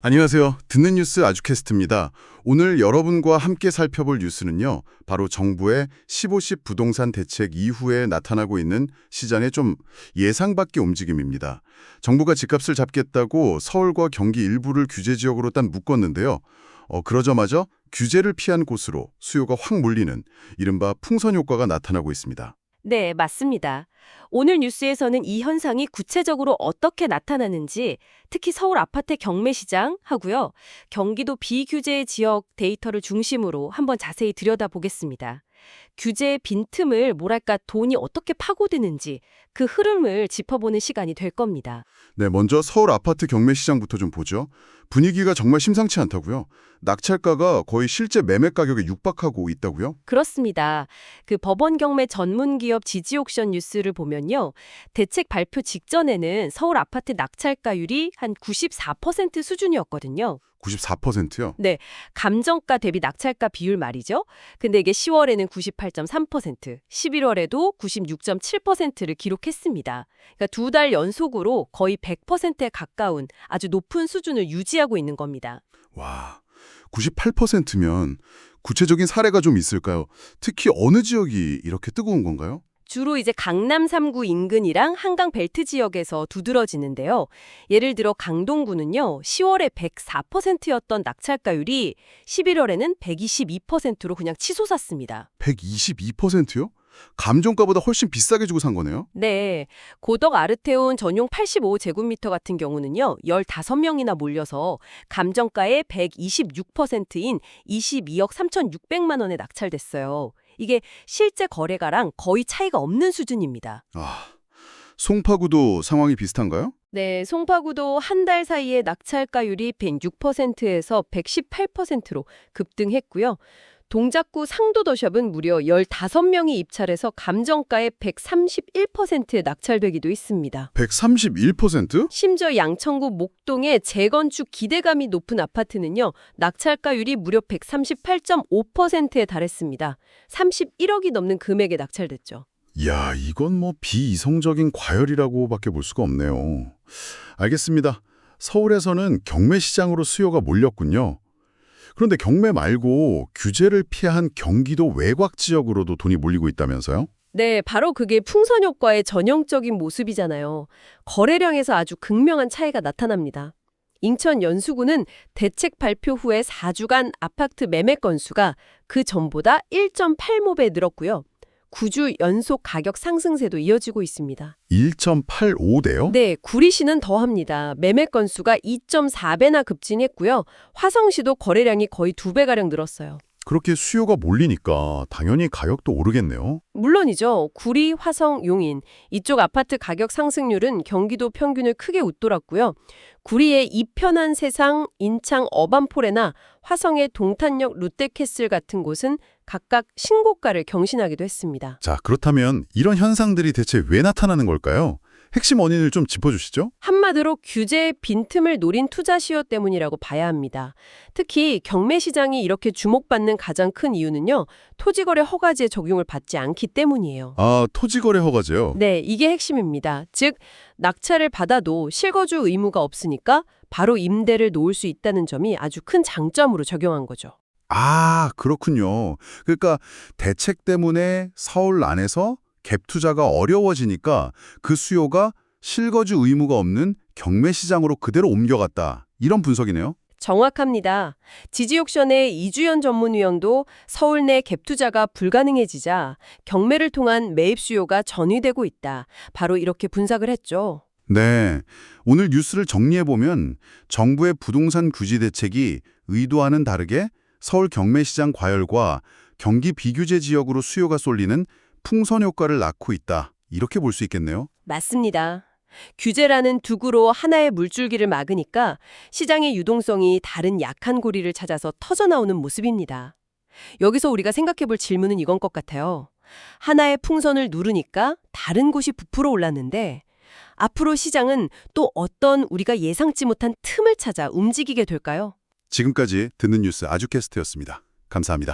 안녕하세요. 듣는 뉴스 아주캐스트입니다. 오늘 여러분과 함께 살펴볼 뉴스는요. 바로 정부의 15시 부동산 대책 이후에 나타나고 있는 시장의 좀 예상 밖의 움직임입니다. 정부가 집값을 잡겠다고 서울과 경기 일부를 규제 지역으로 딱 묶었는데요. 어, 그러자마자 규제를 피한 곳으로 수요가 확 몰리는 이른바 풍선 효과가 나타나고 있습니다. 네, 맞습니다. 오늘 뉴스에서는 이 현상이 구체적으로 어떻게 나타나는지, 특히 서울 아파트 경매 시장 하고요. 경기도 비규제 지역 데이터를 중심으로 한번 자세히 들여다보겠습니다. 규제의 빈틈을 뭐랄까 돈이 어떻게 파고드는지 그 흐름을 짚어보는 시간이 될 겁니다. 네, 먼저 서울 아파트 경매 시장부터 좀 보죠. 분위기가 정말 심상치 않다고요. 낙찰가가 거의 실제 매매 가격에 육박하고 있다고요? 그렇습니다. 그 법원 경매 전문 기업 지지 옥션 뉴스를 보면요. 대책 발표 직전에는 서울 아파트 낙찰가율이 한 94% 수준이었거든요. 94%요? 감정가 대비 낙찰가 비율 말이죠. 근데 이게 10월에는 98.3%, 11월에도 96.7%를 기록했습니다. 그러니까 두 달 연속으로 거의 100%에 가까운 아주 높은 수준을 유지하고 있는 겁니다. 와, 98%면 구체적인 사례가 좀 있을까요? 특히 어느 지역이 이렇게 뜨거운 건가요? 주로 이제 강남 3구 인근이랑 한강 벨트 지역에서 두드러지는데요. 예를 들어 강동구는요. 10월에 104%였던 낙찰가율이 11월에는 122%로 그냥 치솟았습니다. 122%요? 감정가보다 훨씬 비싸게 주고 산 거네요? 네. 고덕 아르테온 전용 85제곱미터 같은 경우는요. 15명이나 몰려서 감정가의 126%인 22억 3,600만 원에 낙찰됐어요. 이게 실제 거래가랑 거의 차이가 없는 수준입니다. 아, 송파구도 상황이 비슷한가요? 네, 송파구도 한 달 사이에 낙찰가율이 106%에서 118%로 급등했고요. 동작구 상도더샵은 무려 15명이 입찰해서 감정가의 131%에 낙찰되기도 했습니다. 131%? 심지어 양천구 목동의 재건축 기대감이 높은 아파트는요. 낙찰가율이 무려 138.5%에 달했습니다. 31억이 넘는 금액에 낙찰됐죠. 이야, 이건 뭐 비이성적인 과열이라고밖에 볼 수가 없네요. 알겠습니다. 서울에서는 경매 시장으로 수요가 몰렸군요. 그런데 경매 말고 규제를 피한 경기도 외곽 지역으로도 돈이 몰리고 있다면서요? 네, 바로 그게 풍선 효과의 전형적인 모습이잖아요. 거래량에서 아주 극명한 차이가 나타납니다. 인천 연수구는 대책 발표 후에 4주간 아파트 매매 건수가 그 전보다 1.8배 늘었고요. 9주 연속 가격 상승세도 이어지고 있습니다. 1.85대요? 네, 구리시는 더합니다. 매매 건수가 2.4배나 급진했고요. 화성시도 거래량이 거의 2배가량 늘었어요. 그렇게 수요가 몰리니까 당연히 가격도 오르겠네요. 물론이죠. 구리, 화성, 용인 이쪽 아파트 가격 상승률은 경기도 평균을 크게 웃돌았고요. 구리의 이편한 세상, 인창 어반포레나 화성의 동탄역 롯데캐슬 같은 곳은 각각 신고가를 경신하기도 했습니다. 자, 그렇다면 이런 현상들이 대체 왜 나타나는 걸까요? 핵심 원인을 좀 짚어주시죠. 한마디로 규제의 빈틈을 노린 투자 시효 때문이라고 봐야 합니다. 특히 경매 시장이 이렇게 주목받는 가장 큰 이유는요. 토지거래 허가제 적용을 받지 않기 때문이에요. 아, 토지거래 허가제요? 네, 이게 핵심입니다. 즉, 낙찰을 받아도 실거주 의무가 없으니까 바로 임대를 놓을 수 있다는 점이 아주 큰 장점으로 적용한 거죠. 아, 그렇군요. 그러니까 대책 때문에 서울 안에서 갭 투자가 어려워지니까 그 수요가 실거주 의무가 없는 경매 시장으로 그대로 옮겨갔다. 이런 분석이네요. 정확합니다. 지지옥션의 이주연 전문위원도 서울 내 갭 투자가 불가능해지자 경매를 통한 매입 수요가 전이되고 있다. 바로 이렇게 분석을 했죠. 네. 오늘 뉴스를 정리해보면 정부의 부동산 규제 대책이 의도와는 다르게 서울 경매 시장 과열과 경기 비규제 지역으로 수요가 쏠리는 풍선 효과를 낳고 있다. 이렇게 볼 수 있겠네요. 맞습니다. 규제라는 두구로 하나의 물줄기를 막으니까 시장의 유동성이 다른 약한 고리를 찾아서 터져나오는 모습입니다. 여기서 우리가 생각해 볼 질문은 이건 것 같아요. 하나의 풍선을 누르니까 다른 곳이 부풀어 올랐는데 앞으로 시장은 또 어떤 우리가 예상치 못한 틈을 찾아 움직이게 될까요? 지금까지 듣는 뉴스 아주캐스트였습니다. 감사합니다.